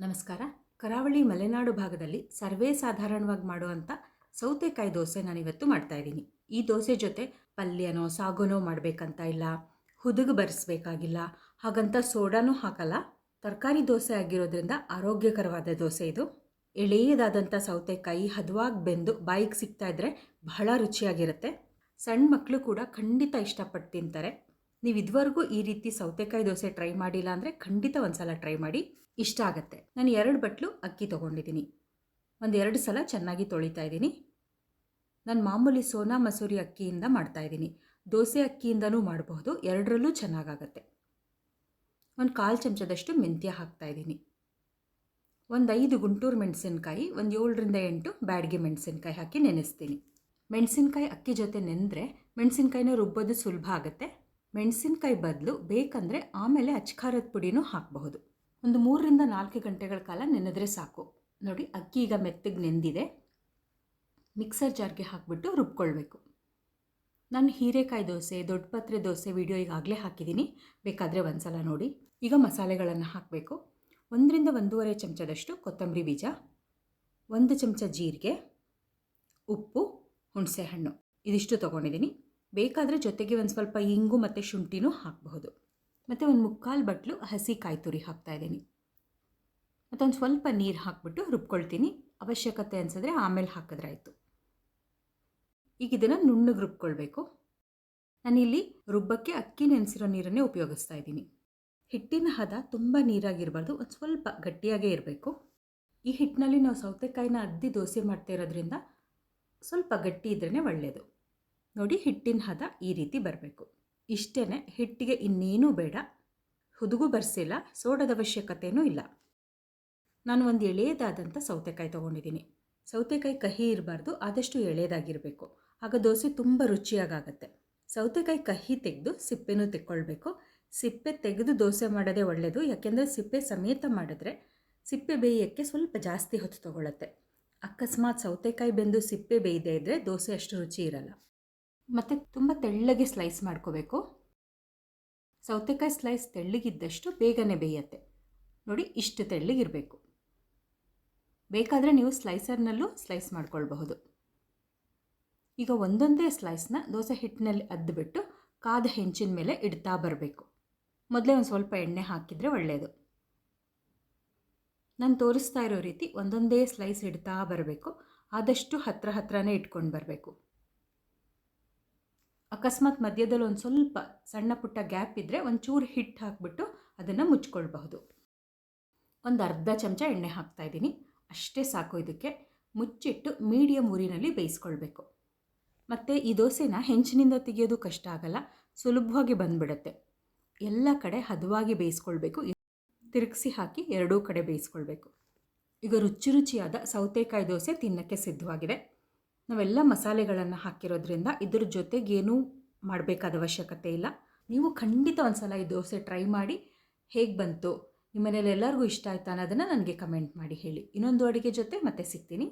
ನಮಸ್ಕಾರ. ಕರಾವಳಿ ಮಲೆನಾಡು ಭಾಗದಲ್ಲಿ ಸರ್ವೇ ಸಾಧಾರಣವಾಗಿ ಮಾಡುವಂಥ ಸೌತೆಕಾಯಿ ದೋಸೆ ನಾನಿವತ್ತು ಮಾಡ್ತಾ ಇದ್ದೀನಿ. ಈ ದೋಸೆ ಜೊತೆ ಪಲ್ಯನೋ, ಸಾಗುನೋ ಮಾಡಬೇಕಂತ ಇಲ್ಲ. ಹುದುಗು ಬರೆಸ್ಬೇಕಾಗಿಲ್ಲ. ಹಾಗಂತ ಸೋಡಾನೂ ಹಾಕಲ್ಲ. ತರಕಾರಿ ದೋಸೆ ಆಗಿರೋದ್ರಿಂದ ಆರೋಗ್ಯಕರವಾದ ದೋಸೆ ಇದು. ಎಳೆಯದಾದಂಥ ಸೌತೆಕಾಯಿ ಹದವಾಗಿ ಬೆಂದು ಬಾಯಿಗೆ ಸಿಗ್ತಾ ಇದ್ದರೆ ಬಹಳ ರುಚಿಯಾಗಿರುತ್ತೆ. ಸಣ್ಣ ಮಕ್ಕಳು ಕೂಡ ಖಂಡಿತ ಇಷ್ಟಪಟ್ಟು ತಿಂತಾರೆ. ನೀವು ಇದುವರೆಗೂ ಈ ರೀತಿ ಸೌತೆಕಾಯಿ ದೋಸೆ ಟ್ರೈ ಮಾಡಿಲ್ಲ ಅಂದರೆ ಖಂಡಿತ ಒಂದ್ಸಲ ಟ್ರೈ ಮಾಡಿ, ಇಷ್ಟ ಆಗುತ್ತೆ. ನಾನು ಎರಡು ಬಟ್ಲು ಅಕ್ಕಿ ತೊಗೊಂಡಿದ್ದೀನಿ ಒಂದು ಎರಡು ಸಲ ಚೆನ್ನಾಗಿ ತೊಳಿತಾ ಇದ್ದೀನಿ ನಾನು ಮಾಮೂಲಿ ಸೋನಾ ಮಸೂರಿ ಅಕ್ಕಿಯಿಂದ ಮಾಡ್ತಾ ಇದ್ದೀನಿ ದೋಸೆ ಅಕ್ಕಿಯಿಂದನೂ ಮಾಡಬಹುದು, ಎರಡರಲ್ಲೂ ಚೆನ್ನಾಗಾಗತ್ತೆ. ಒಂದು ಕಾಲು ಚಮಚದಷ್ಟು ಮೆಂತ್ಯ ಹಾಕ್ತಾ ಇದ್ದೀನಿ ಒಂದು ಐದು ಗುಂಟೂರು ಮೆಣಸಿನ್ಕಾಯಿ, ಒಂದು ಏಳರಿಂದ ಎಂಟು ಬ್ಯಾಡಿಗೆ ಮೆಣಸಿನ್ಕಾಯಿ ಹಾಕಿ ನೆನೆಸ್ತೀನಿ. ಮೆಣಸಿನ್ಕಾಯಿ ಅಕ್ಕಿ ಜೊತೆ ನೆನೆದ್ರೆ ಮೆಣಸಿನ್ಕಾಯಿನ ರುಬ್ಬೋದು ಸುಲಭ ಆಗುತ್ತೆ. ಮೆಣಸಿನ್ಕಾಯಿ ಬದಲು ಬೇಕಂದರೆ ಆಮೇಲೆ ಅಚ್ಕಾರದ ಪುಡಿನೂ ಹಾಕಬಹುದು. ಒಂದು ಮೂರರಿಂದ ನಾಲ್ಕು ಗಂಟೆಗಳ ಕಾಲ ನೆನೆದ್ರೆ ಸಾಕು. ನೋಡಿ, ಅಕ್ಕಿ ಈಗ ಮೆತ್ತಗೆ ನೆಂದಿದೆ. ಮಿಕ್ಸರ್ ಜಾರ್ಗೆ ಹಾಕಿಬಿಟ್ಟು ರುಬ್ಕೊಳ್ಬೇಕು. ನಾನು ಹೀರೆಕಾಯಿ ದೋಸೆ ದೊಡ್ಡ ಪತ್ರೆ ದೋಸೆ ವಿಡಿಯೋ ಈಗಾಗಲೇ ಹಾಕಿದ್ದೀನಿ. ಬೇಕಾದರೆ ಒಂದ್ಸಲ ನೋಡಿ. ಈಗ ಮಸಾಲೆಗಳನ್ನು ಹಾಕಬೇಕು. ಒಂದರಿಂದ ಒಂದೂವರೆ ಚಮಚದಷ್ಟು ಕೊತ್ತಂಬರಿ ಬೀಜ, ಒಂದು ಚಮಚ ಜೀರಿಗೆ, ಉಪ್ಪು, ಹುಣಸೆಹಣ್ಣು. ಇದಿಷ್ಟು ತೊಗೊಂಡಿದ್ದೀನಿ. ಬೇಕಾದರೆ ಜೊತೆಗೆ ಒಂದು ಸ್ವಲ್ಪ ಇಂಗು ಮತ್ತು ಶುಂಠಿನೂ ಹಾಕಬಹುದು. ಮತ್ತು ಒಂದು ಮುಕ್ಕಾಲು ಬಟ್ಲು ಹಸಿ ಕಾಯಿ ತುರಿ ಹಾಕ್ತಾಯಿದ್ದೀನಿ ಮತ್ತೊಂದು ಸ್ವಲ್ಪ ನೀರು ಹಾಕ್ಬಿಟ್ಟು ರುಬ್ಕೊಳ್ತೀನಿ. ಅವಶ್ಯಕತೆ ಅನಿಸಿದ್ರೆ ಆಮೇಲೆ ಹಾಕಿದ್ರಾಯಿತು ಈಗ ಇದನ್ನು ನುಣ್ಣಗೆ ರುಬ್ಕೊಳ್ಬೇಕು. ನಾನಿಲ್ಲಿ ರುಬ್ಬಕ್ಕೆ ಅಕ್ಕಿ ನೆನೆಸಿರೋ ನೀರನ್ನೇ ಉಪಯೋಗಿಸ್ತಾ ಇದ್ದೀನಿ. ಹಿಟ್ಟಿನ ಹದ ತುಂಬ ನೀರಾಗಿರಬಾರ್ದು, ಒಂದು ಸ್ವಲ್ಪ ಗಟ್ಟಿಯಾಗೇ ಇರಬೇಕು. ಈ ಹಿಟ್ಟಿನಲ್ಲಿ ನಾವು ಸೌತೆಕಾಯಿನ ಅದ್ದಿ ದೋಸೆ ಮಾಡ್ತಾ ಇರೋದ್ರಿಂದ ಸ್ವಲ್ಪ ಗಟ್ಟಿ ಇದ್ರೇ ಒಳ್ಳೆಯದು ನೋಡಿ ಹಿಟ್ಟಿನ ಹದ ಈ ರೀತಿ ಬರಬೇಕು. ಇಷ್ಟೇ ಹಿಟ್ಟಿಗೆ ಇನ್ನೇನೂ ಬೇಡ. ಹುದುಗು ಬರ್ಸಿಲ್ಲ, ಸೋಡದ ಅವಶ್ಯಕತೆಯೂ ಇಲ್ಲ. ನಾನು ಒಂದು ಎಳೆಯದಾದಂಥ ಸೌತೆಕಾಯಿ ತೊಗೊಂಡಿದ್ದೀನಿ. ಸೌತೆಕಾಯಿ ಕಹಿ ಇರಬಾರ್ದು, ಆದಷ್ಟು ಎಳೆಯದಾಗಿರಬೇಕು. ಆಗ ದೋಸೆ ತುಂಬ ರುಚಿಯಾಗತ್ತೆ ಸೌತೆಕಾಯಿ ಕಹಿ ತೆಗೆದು ಸಿಪ್ಪೆನೂ ತೆಕ್ಕೊಳ್ಬೇಕು. ಸಿಪ್ಪೆ ತೆಗೆದು ದೋಸೆ ಮಾಡೋದೇ ಒಳ್ಳೆಯದು ಯಾಕೆಂದರೆ ಸಿಪ್ಪೆ ಸಮೇತ ಮಾಡಿದ್ರೆ ಸಿಪ್ಪೆ ಬೇಯೋಕ್ಕೆ ಸ್ವಲ್ಪ ಜಾಸ್ತಿ ಹೊತ್ತು ತೊಗೊಳತ್ತೆ. ಅಕಸ್ಮಾತ್ ಸೌತೆಕಾಯಿ ಬೆಂದು ಸಿಪ್ಪೆ ಬೇಯದೇ ಇದ್ದರೆ ದೋಸೆ ಅಷ್ಟು ರುಚಿ ಇರಲ್ಲ. ಮತ್ತು ತುಂಬ ತೆಳ್ಳಗೆ ಸ್ಲೈಸ್ ಮಾಡ್ಕೋಬೇಕು. ಸೌತೆಕಾಯಿ ಸ್ಲೈಸ್ ತೆಳ್ಳಗಿದ್ದಷ್ಟು ಬೇಗನೆ ಬೇಯತ್ತೆ. ನೋಡಿ, ಇಷ್ಟು ತೆಳ್ಳಗಿರಬೇಕು. ಬೇಕಾದರೆ ನೀವು ಸ್ಲೈಸರ್ನಲ್ಲೂ ಸ್ಲೈಸ್ ಮಾಡ್ಕೊಳ್ಬಹುದು. ಈಗ ಒಂದೊಂದೇ ಸ್ಲೈಸ್ನ ದೋಸೆ ಹಿಟ್ಟಿನಲ್ಲಿ ಅದ್ದುಬಿಟ್ಟು ಕಾದ ಹೆಂಚಿನ ಮೇಲೆ ಇಡ್ತಾ ಬರಬೇಕು. ಮೊದಲೇ ಒಂದು ಸ್ವಲ್ಪ ಎಣ್ಣೆ ಹಾಕಿದರೆ ಒಳ್ಳೆಯದು ನಾನು ತೋರಿಸ್ತಾ ಇರೋ ರೀತಿ ಒಂದೊಂದೇ ಸ್ಲೈಸ್ ಇಡ್ತಾ ಬರಬೇಕು. ಆದಷ್ಟು ಹತ್ರ ಹತ್ರನೇ ಇಟ್ಕೊಂಡು ಬರಬೇಕು. ಅಕಸ್ಮಾತ್ ಮಧ್ಯದಲ್ಲಿ ಒಂದು ಸ್ವಲ್ಪ ಸಣ್ಣ ಪುಟ್ಟ ಗ್ಯಾಪ್ ಇದ್ದರೆ ಒಂಚೂರು ಹಿಟ್ಟು ಹಾಕಿಬಿಟ್ಟು ಅದನ್ನು ಮುಚ್ಕೊಳ್ಬಹುದು. ಒಂದು ಅರ್ಧ ಚಮಚ ಎಣ್ಣೆ ಹಾಕ್ತಾ ಇದ್ದೀನಿ. ಅಷ್ಟೇ ಸಾಕು ಇದಕ್ಕೆ. ಮುಚ್ಚಿಟ್ಟು ಮೀಡಿಯಮ್ ಊರಿನಲ್ಲಿ ಬೇಯಿಸ್ಕೊಳ್ಬೇಕು. ಮತ್ತು ಈ ದೋಸೆನ ಹೆಂಚಿನಿಂದ ತೆಗೆಯೋದು ಕಷ್ಟ ಆಗಲ್ಲ, ಸುಲಭವಾಗಿ ಬಂದುಬಿಡುತ್ತೆ. ಎಲ್ಲ ಕಡೆ ಹದವಾಗಿ ಬೇಯಿಸ್ಕೊಳ್ಬೇಕು. ತಿರುಗಿಸಿ ಹಾಕಿ ಎರಡೂ ಕಡೆ ಬೇಯಿಸ್ಕೊಳ್ಬೇಕು. ಈಗ ರುಚಿ ರುಚಿಯಾದ ಸೌತೆಕಾಯಿ ದೋಸೆ ತಿನ್ನೋಕ್ಕೆ ಸಿದ್ಧವಾಗಿದೆ. ನಾವೆಲ್ಲ ಮಸಾಲೆಗಳನ್ನು ಹಾಕಿರೋದ್ರಿಂದ ಇದ್ರ ಜೊತೆಗೇನೂ ಮಾಡಬೇಕಾದ ಅವಶ್ಯಕತೆ ಇಲ್ಲ. ನೀವು ಖಂಡಿತ ಒಂದು ಸಲ ಈ ದೋಸೆ ಟ್ರೈ ಮಾಡಿ ಹೇಗೆ ಬಂತು ನಿಮ್ಮ ಮನೇಲಿ ಎಲ್ಲರಿಗೂ ಇಷ್ಟ ಆಯ್ತಾ ಅನ್ನೋದನ್ನು ನನಗೆ ಕಮೆಂಟ್ ಮಾಡಿ ಹೇಳಿ. ಇನ್ನೊಂದು ಅಡುಗೆ ಜೊತೆ ಮತ್ತೆ ಸಿಗ್ತೀನಿ.